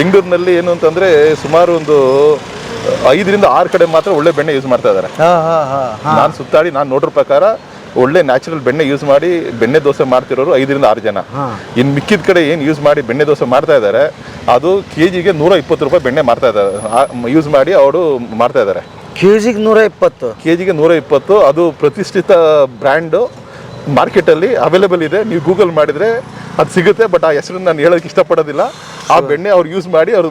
ಬೆಂಗಳೂರಿನಲ್ಲಿ ಏನು ಅಂತಂದ್ರೆ ಸುಮಾರು ಒಂದು ಐದರಿಂದ ಆರು ಕಡೆ ಮಾತ್ರ ಒಳ್ಳೆ ಬೆಣ್ಣೆ ಯೂಸ್ ಮಾಡ್ತಾ ಇದ್ದಾರೆ. ನಾನು ಸುತ್ತಾಡಿ ನಾನು ನೋಡ್ರ ಪ್ರಕಾರ ಒಳ್ಳೆ ನ್ಯಾಚುರಲ್ ಬೆಣ್ಣೆ ಯೂಸ್ ಮಾಡಿ ಬೆಣ್ಣೆ ದೋಸೆ ಮಾಡ್ತಿರೋರು ಐದರಿಂದ ಆರು ಜನ. ಇನ್ನು ಮಿಕ್ಕಿದ ಕಡೆ ಏನು ಯೂಸ್ ಮಾಡಿ ಬೆಣ್ಣೆ ದೋಸೆ ಮಾಡ್ತಾ ಇದ್ದಾರೆ ಅದು ಕೆ ಜಿಗೆ ನೂರ ಇಪ್ಪತ್ತು ರೂಪಾಯಿ ಬೆಣ್ಣೆ ಮಾಡ್ತಾ ಇದ್ದಾರೆ. ಯೂಸ್ ಮಾಡಿ ಅವರು ಮಾಡ್ತಾ ಇದ್ದಾರೆ. ಕೆಜಿಗೆ ನೂರ ಇಪ್ಪತ್ತು? ಕೆ ಜಿಗೆ ನೂರ ಇಪ್ಪತ್ತು ಅದು ಪ್ರತಿಷ್ಠಿತ ಬ್ರ್ಯಾಂಡು ಮಾರ್ಕೆಟಲ್ಲಿ ಅವೈಲೇಬಲ್ ಇದೆ. ನೀವು ಗೂಗಲ್ ಮಾಡಿದರೆ ಅದು ಸಿಗುತ್ತೆ ಬಟ್ ಆ ಹೆಸರನ್ನು ನಾನು ಹೇಳೋಕ್ಕೆ ಇಷ್ಟಪಡೋದಿಲ್ಲ. ಆ ಬೆಣ್ಣೆ ಅವ್ರು ಯೂಸ್ ಮಾಡಿ ಅವರು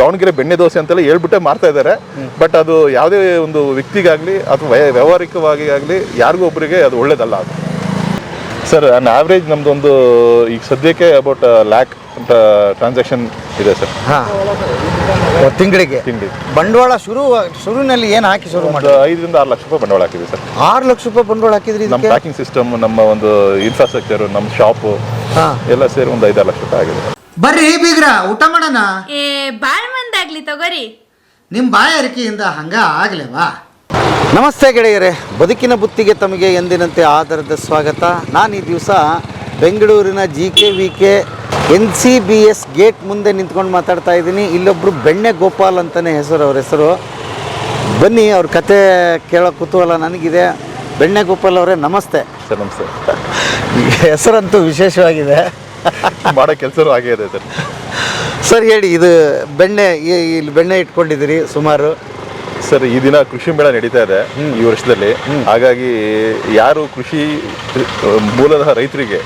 ದಾವಣಗೆರೆ ಬೆಣ್ಣೆ ದೋಸೆ ಅಂತೆಲ್ಲ ಹೇಳ್ಬಿಟ್ಟೆ ಮಾರ್ತಾ ಇದ್ದಾರೆ. ಬಟ್ ಅದು ಯಾವುದೇ ಒಂದು ವ್ಯಕ್ತಿಗಾಗಲಿ ಅಥವಾ ವ್ಯ ವ್ಯಾವಹಾರಿಕವಾಗಿ ಆಗಲಿ ಯಾರಿಗೂ ಒಬ್ಬರಿಗೆ ಅದು ಒಳ್ಳೇದಲ್ಲ ಅದು. ಸರ್ ನಾನು ಆವ್ರೇಜ್ ನಮ್ಮದೊಂದು ಈಗ ಸದ್ಯಕ್ಕೆ ಅಬೌಟ್ ಲ್ಯಾಕ್ ಟ್ರಾನ್ಸಾಕ್ಷನ್ ಇದೆ ಸರ್. ಹಾ. ತಿಂಗಳಿಗೆ? ತಿಂಡಿ. ಬಂಡವಾಳ ಶುರು ಶುರುವಿನಲ್ಲಿ ಏನು ಹಾಕಿ ಶುರು ಮಾಡಿ ಐದರಿಂದ ಆರು ಲಕ್ಷ ರೂಪಾಯಿ ಬಂಡವಾಳ ಹಾಕಿದೆ ಸರ್. ಆರು ಲಕ್ಷ ರೂಪಾಯಿ ಬಂಡವಾಳ ಹಾಕಿದ್ರಿ ನಮ್ಮ ಪ್ಯಾಕಿಂಗ್ ಸಿಸ್ಟಮ್ ನಮ್ಮ ಒಂದು ಇನ್ಫ್ರಾಸ್ಟ್ರಕ್ಚರ್ ನಮ್ಮ ಶಾಪು ಹಾ. ಎಲ್ಲ ಸೇರಿ ಒಂದು ಐದಾರು ಲಕ್ಷ ರೂಪಾಯಿ ಆಗಿದೆ. ಬರ್ರಿ ಬೀಗ್ರ ಊಟ ಮಾಡೋಣ? ಏ ಬಾಳ್ ಮಂದಾಗ್ಲಿ ತಗೋರಿ. ನಿಮ್ಮ ಬಾಯಾರಿಕೆಯಿಂದ ಹಂಗ ಆಗ್ಲೇವಾ? ನಮಸ್ತೆ ಗೆಳೆಯರೇ ಬದುಕಿನ ಬುತ್ತಿಗೆ ತಮಗೆ ಎಂದಿನಂತೆ ಆಧಾರದ ಸ್ವಾಗತ. ನಾನು ಈ ದಿವಸ ಬೆಂಗಳೂರಿನ G K V K N C B S gate ಮುಂದೆ ನಿಂತ್ಕೊಂಡು ಮಾತಾಡ್ತಾ ಇದ್ದೀನಿ. ಇಲ್ಲೊಬ್ಬರು ಬೆಣ್ಣೆ ಗೋಪಾಲ್ ಅಂತಲೇ ಹೆಸರು ಅವ್ರ ಹೆಸರು. ಬನ್ನಿ ಅವ್ರ ಕತೆ ಕೇಳೋ ಕುತೂಹಲ ನನಗಿದೆ. ಬೆಣ್ಣೆ ಗೋಪಾಲ್ ಅವರೇ ನಮಸ್ತೆ. ಸರ್ ನಮಸ್ತೆ. ಹೆಸರಂತೂ ವಿಶೇಷವಾಗಿದೆ. ಮಾಡೋ ಕೆಲಸನೂ ಹಾಗೇ ಇದೆ ಸರ್. ಸರ್ ಹೇಳಿ ಇದು ಬೆಣ್ಣೆ ಈ- ಇಲ್ಲಿ ಬೆಣ್ಣೆ ಇಟ್ಕೊಂಡಿದ್ದೀರಿ ಸುಮಾರು. ಸರ್ ಈ ದಿನ ಕೃಷಿ ಮೇಳ ನಡೀತಾ ಇದೆ ಈ ವರ್ಷದಲ್ಲಿ. ಹಾಗಾಗಿ ಯಾರು ಕೃಷಿ ಮೂಲದ ರೈತರಿಗೆ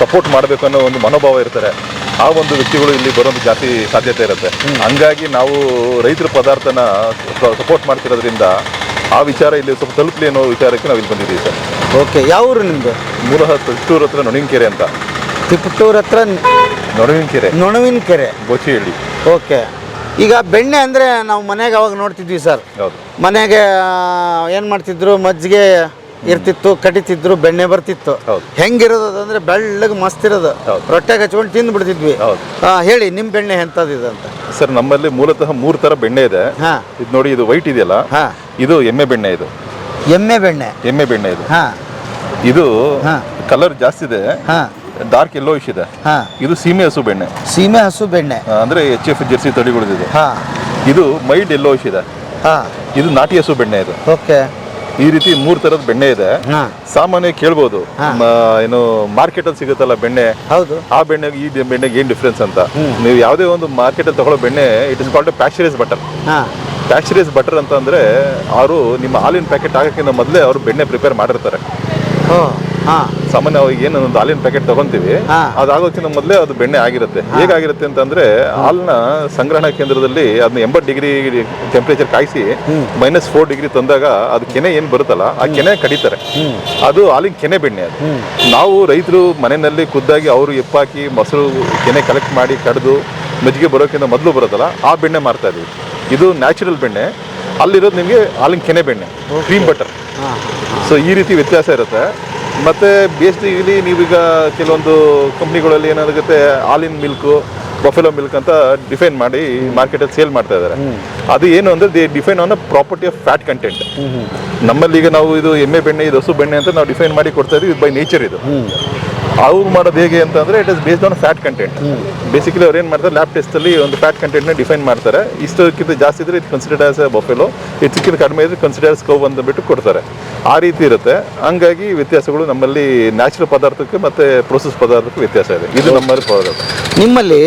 ಸಪೋರ್ಟ್ ಮಾಡಬೇಕು ಅನ್ನೋ ಒಂದು ಮನೋಭಾವ ಇರ್ತಾರೆ. ಆ ಒಂದು ವ್ಯಕ್ತಿಗಳು ಇಲ್ಲಿ ಬರೋದು ಜಾಸ್ತಿ ಸಾಧ್ಯತೆ ಇರುತ್ತೆ. ಹಂಗಾಗಿ ನಾವು ರೈತರ ಪದಾರ್ಥನ ಸಪೋರ್ಟ್ ಮಾಡ್ತಿರೋದ್ರಿಂದ ಆ ವಿಚಾರ ಇಲ್ಲಿ ಸ್ವಲ್ಪ ತಲುಪಲಿ ಅನ್ನೋ ವಿಚಾರಕ್ಕೆ ನಾವು ಇಲ್ಲಿ ಬಂದಿದ್ದೀವಿ ಸರ್. ಓಕೆ ಯಾವ ಊರು ನಿಮ್ಮದು ಮೂಲಹ ತಿಟ್ಟೂರ್ ಹತ್ರ ನೊಣಗಿನಕೆರೆ ಅಂತ. ತಿಪಟೂರ್ ಹತ್ರ ನೊಣಗಿನಕೆರೆ ನೊಣವಿನ ಕೆರೆ ಬೋಚಿಹಳ್ಳಿ ಓಕೆ ಈಗ ಬೆಣ್ಣೆ ಅಂದರೆ ನಾವು ಮನೆಗೆ ಅವಾಗ ನೋಡ್ತಿದ್ವಿ ಸರ್. ಹೌದು. ಮನೆಗೆ ಏನು ಮಾಡ್ತಿದ್ರು ಮಜ್ಜಿಗೆ ಇರ್ತಿತ್ತು ಕಡಿತಿದ್ರು ಬೆಣ್ಣೆ ಬರ್ತಿತ್ತು. ಹೌದು. ಹೆಂಗಿರೋದು ಅಂದ್ರೆ ಬೆಳ್ಳಗೆ ಮಸ್ತ್ ಇರೋದು. ರೊಟ್ಟೆಗೆ ಹಚ್ಕೊಂಡು ತಿಂದು ಬಿಡ್ತಿದ್ವಿ. ಹೌದು. ಆ, ಹೇಳಿ ನಿಮ್ಮ ಬೆಣ್ಣೆ ಎಂಥದ್ದು ಅಂತ. ಸರ್ ನಮ್ಮಲ್ಲಿ ಮೂಲತಃ ಮೂರು ಥರ ಬೆಣ್ಣೆ ಇದೆ. ಹಾಂ. ಇದು ನೋಡಿ ಇದು ವೈಟ್ ಇದೆಯಲ್ಲ? ಹಾಂ. ಇದು ಎಮ್ಮೆ ಬೆಣ್ಣೆ ಇದು. ಎಮ್ಮೆ ಬೆಣ್ಣೆ. ಎಮ್ಮೆ ಬೆಣ್ಣೆ ಇದು. ಹಾಂ. ಇದು ಹಾ. ಕಲರ್ ಜಾಸ್ತಿ ಇದೆ. ಹಾಂ. ಡಾರ್ಕ್ ಎಲ್ಲೋ ಇದೆ. ಹಾಂ. ಇದು ಸೀಮೆ ಹಸು ಬೆಣ್ಣೆ. ಸೀಮೆ ಹಸು ಬೆಣ್ಣೆ. ಆ, ಅಂದ್ರೆ ಎಚ್ ಎಫ್ ಜೆರ್ಸಿ ತಳಿಗಳಿದೆ ಹಾಂ. ಇದು ಮೈಲ್ಡ್ ಎಲ್ಲೋ ಇದೆ. ಹಾಂ. ಇದು ನಾಟಿ ಹಸು ಬೆಣ್ಣೆ ಇದು. ಓಕೆ. ಈ ರೀತಿ ಮೂರು ತರದ ಬೆಣ್ಣೆ ಇದೆ. ಹಾಂ. ಸಾಮಾನ್ಯ ಕೇಳ್ಬೋದು. ಏನು ಮ, ಏನು ಮಾರ್ಕೆಟಲ್ಲಿ ಸಿಗುತ್ತಲ್ಲ ಬೆಣ್ಣೆ. ಹೌದು. ಆ ಬೆಣ್ಣೆಗೆ ಈ ಬೆಣ್ಣೆಗೆ ಏನು ಡಿಫ್ರೆನ್ಸ್ ಅಂತ. ನೀವು ಯಾವುದೇ ಒಂದು ಮಾರ್ಕೆಟ್ ಅಲ್ಲಿ ತಗೊಳ್ಳೋ ಬೆಣ್ಣೆ it is called pasteurise butter ಹಾಂ. ಪ್ಯಾಶ್ಚರೈಸ್ ಬಟರ್ ಅಂತ ಅಂದ್ರೆ ಅವರು ನಿಮ್ಮ ಹಾಲಿನ ಪ್ಯಾಕೆಟ್ ಹಾಕೋಕ್ಕಿಂತ ಮೊದಲೇ ಅವರು ಬೆಣ್ಣೆ ಪ್ರಿಪೇರ್ ಮಾಡಿರ್ತಾರೆ. ಓ ಸಾಮಾನ್ಯವಾಗಿ ಏನು ಒಂದು ಹಾಲಿನ ಪ್ಯಾಕೆಟ್ ತಗೊಂತೀವಿ. ಅದಾಗೋಕ್ಕಿಂತ ಮೊದಲೇ ಅದು ಬೆಣ್ಣೆ ಆಗಿರುತ್ತೆ. ಹೇಗಾಗಿರುತ್ತೆ ಅಂತಂದ್ರೆ ಹಾಲಿನ ಸಂಗ್ರಹಣಾ ಕೇಂದ್ರದಲ್ಲಿ ಅದನ್ನ ಎಂಬತ್ತು ಡಿಗ್ರಿ ಟೆಂಪರೇಚರ್ ಕಾಯಿಸಿ ಮೈನಸ್ ಫೋರ್ ಡಿಗ್ರಿ ತಂದಾಗ ಅದು ಕೆನೆ ಏನು ಬರುತ್ತಲ್ಲ ಆ ಕೆನೆ ಕಡಿತಾರೆ. ಅದು ಹಾಲಿನ ಕೆನೆ ಬೆಣ್ಣೆ ಅದು. ನಾವು ರೈತರು ಮನೆಯಲ್ಲಿ ಖುದ್ದಾಗಿ ಅವರು ಎಪ್ಪಾಕಿ ಮೊಸರು ಕೆನೆ ಕಲೆಕ್ಟ್ ಮಾಡಿ ಕಡಿದು ಮಜ್ಜಿಗೆ ಬರೋಕ್ಕಿಂತ ಮೊದಲು ಬರುತ್ತಲ್ಲ ಆ ಬೆಣ್ಣೆ ಮಾರ್ತಾ ಇದೀವಿ. ಇದು ನ್ಯಾಚುರಲ್ ಬೆಣ್ಣೆ. ಅಲ್ಲಿರೋದು ನಿಮಗೆ ಹಾಲಿನ ಕೆನೆ ಬೆಣ್ಣೆ ಕ್ರೀಮ್ ಬಟರ್ ಸೊ ಈ ರೀತಿ ವ್ಯತ್ಯಾಸ ಇರುತ್ತೆ. ಮತ್ತೆ ಇಲ್ಲಿ ನೀವೀಗ ಕೆಲವೊಂದು ಕಂಪ್ನಿಗಳಲ್ಲಿ ಏನಾಗುತ್ತೆ ಹಾಲಿನ ಮಿಲ್ಕು ಬಫೆಲೋ ಮಿಲ್ಕ್ ಅಂತ ಡಿಫೈನ್ ಮಾಡಿ ಮಾರ್ಕೆಟಲ್ಲಿ ಸೇಲ್ ಮಾಡ್ತಾ ಇದ್ದಾರೆ. ಅದು ಏನು ಅಂದ್ರೆ they define on property of fat content ನಮ್ಮಲ್ಲಿ ಈಗ ನಾವು ಇದು ಎಮ್ಮೆ ಬೆಣ್ಣೆ ಇದು ಹಸು ಬೆಣ್ಣೆ ಅಂತ ನಾವು ಡಿಫೈನ್ ಮಾಡಿ ಕೊಡ್ತಾ ಇದು ಬೈ ನೇಚರ್ ಇದು. ಅವ್ರು ಮಾಡೋದು ಹೇಗೆ ಅಂತಂದ್ರೆ it is based on fat content basically ಅವ್ರು ಏನು ಮಾಡ್ತಾರೆ ಲ್ಯಾಬ್ ಟೆಸ್ಟಲ್ಲಿ ಒಂದು ಫ್ಯಾಟ್ ಕಂಟೆಂಟ್ನ ಡಿಫೈನ್ ಮಾಡ್ತಾರೆ. ಇಷ್ಟಕ್ಕಿಂತ ಜಾಸ್ತಿ ಇದ್ರೆ ಇದು ಕನ್ಸಿಡರ್ಡ್ ಆಸ್ ಎ ಬಫೆಲೋ ಇದಕ್ಕಿಂತ ಕಡಿಮೆ ಇದ್ರೆ ಕನ್ಸಿಡರ್ಸ್ ಕೌ ಅಂದ್ಬಿಟ್ಟು ಕೊಡ್ತಾರೆ. ಆ ರೀತಿ ಇರುತ್ತೆ. ಹಂಗಾಗಿ ವ್ಯತ್ಯಾಸಗಳು ನಮ್ಮಲ್ಲಿ ನ್ಯಾಚುರಲ್ ಪದಾರ್ಥಕ್ಕೆ ಮತ್ತೆ ಪ್ರೊಸೆಸ್ ಪದಾರ್ಥಕ್ಕೆ ವ್ಯತ್ಯಾಸ ಇದೆ. ಇದು ನಮ್ಮಲ್ಲಿ ಪದಾರ್ಥ ನಿಮ್ಮಲ್ಲಿ